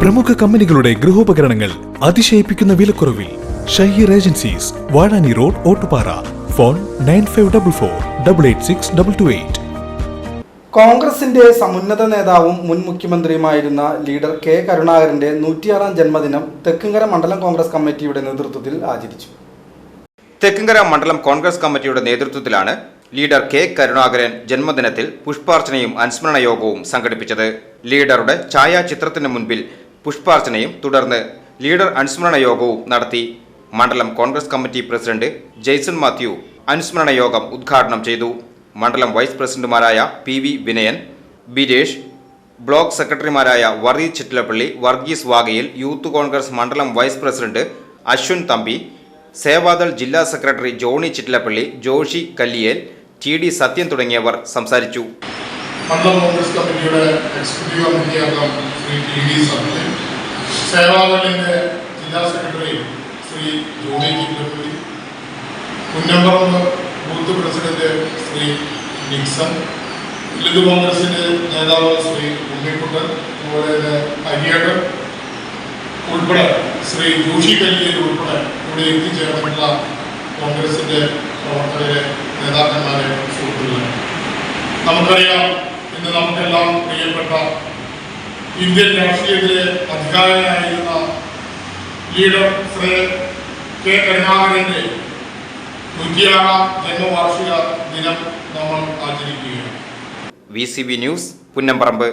പ്രമുഖ കമ്പനികളുടെ ഗൃഹോപകരണങ്ങൾ അതിശയിപ്പിക്കുന്ന വിലക്കുറവിൽ Shaheer agencies Vazhani road Ottupara. Phone nine five double four double eight six double two eight. കോൺഗ്രസിന്റെ സമുന്നത നേതാവും മുൻ മുഖ്യമന്ത്രിയുമായിരുന്ന ലീഡർ കെ കരുണാകരന്റെ നൂറ്റിയാറാം ജന്മദിനം തെക്കുംകര മണ്ഡലം കോൺഗ്രസ് കമ്മിറ്റിയുടെ നേതൃത്വത്തിൽ ആചരിച്ചു. തെക്കുംകര മണ്ഡലം കോൺഗ്രസ് കമ്മിറ്റിയുടെ നേതൃത്വത്തിലാണ് ലീഡർ കെ കരുണാകരൻ ജന്മദിനത്തിൽ പുഷ്പാർച്ചനയും അനുസ്മരണ യോഗവും സംഘടിപ്പിച്ചത്. ലീഡറുടെ ഛായാചിത്രത്തിന് മുൻപിൽ പുഷ്പാർച്ചനയും തുടർന്ന് ലീഡർ അനുസ്മരണ യോഗവും നടത്തി മണ്ഡലം Congress committee president Jaison Mathew അനുസ്മരണ യോഗം ഉദ്ഘാടനം ചെയ്തു. മണ്ഡലം വൈസ് പ്രസിഡന്റുമാരായ P V Vinayan Biresh block സെക്രട്ടറിമാരായ വറി ചിറ്റിലപ്പള്ളി വർഗീസ് വാഗയിൽ യൂത്ത് കോൺഗ്രസ് മണ്ഡലം വൈസ് പ്രസിഡന്റ് അശ്വിൻ തമ്പി സേവാദൾ ജില്ലാ secretary Johny Chittilappally Joshi Kalliyel T D Sathyan തുടങ്ങിയവർ സംസാരിച്ചു. മണ്ഡലം കോൺഗ്രസ് കമ്മിറ്റിയുടെ എക്സിക്യൂട്ടീവ് കമ്മിറ്റി അംഗം ശ്രീ ടി വി സത്യൻ സേവാദളിന്റെ ജില്ലാ secretary Shri Johny Chittappally Kunnamparambu booth president Shri Nixon ലഘു കോൺഗ്രസിന്റെ നേതാവ് ശ്രീ ഉണ്ണിക്കുട്ടൻ അതുപോലെ തന്നെ ഹരിയേട്ടൻ ഉൾപ്പെടെ ശ്രീ ജോഷി കല്ലിയിൽ ഉൾപ്പെടെ ഇവിടെ എത്തിച്ചേർന്നിട്ടുള്ള കോൺഗ്രസിന്റെ പ്രവർത്തകരെ നേതാക്കന്മാരെ സുഹൃത്തുക്കളെ നമുക്കറിയാം ഇന്ന് നമുക്കെല്ലാം പ്രിയപ്പെട്ട ഇന്ത്യൻ രാഷ്ട്രീയത്തിലെ അധികാരനായിരുന്ന ലീഡർ ശ്രീ കെ കരുണാകരന്റെ നൂറ്റിയാറാം ജന്മവാർഷിക ദിനം നമ്മൾ ആചരിക്കുകയാണ്. V C B news Punnamparambu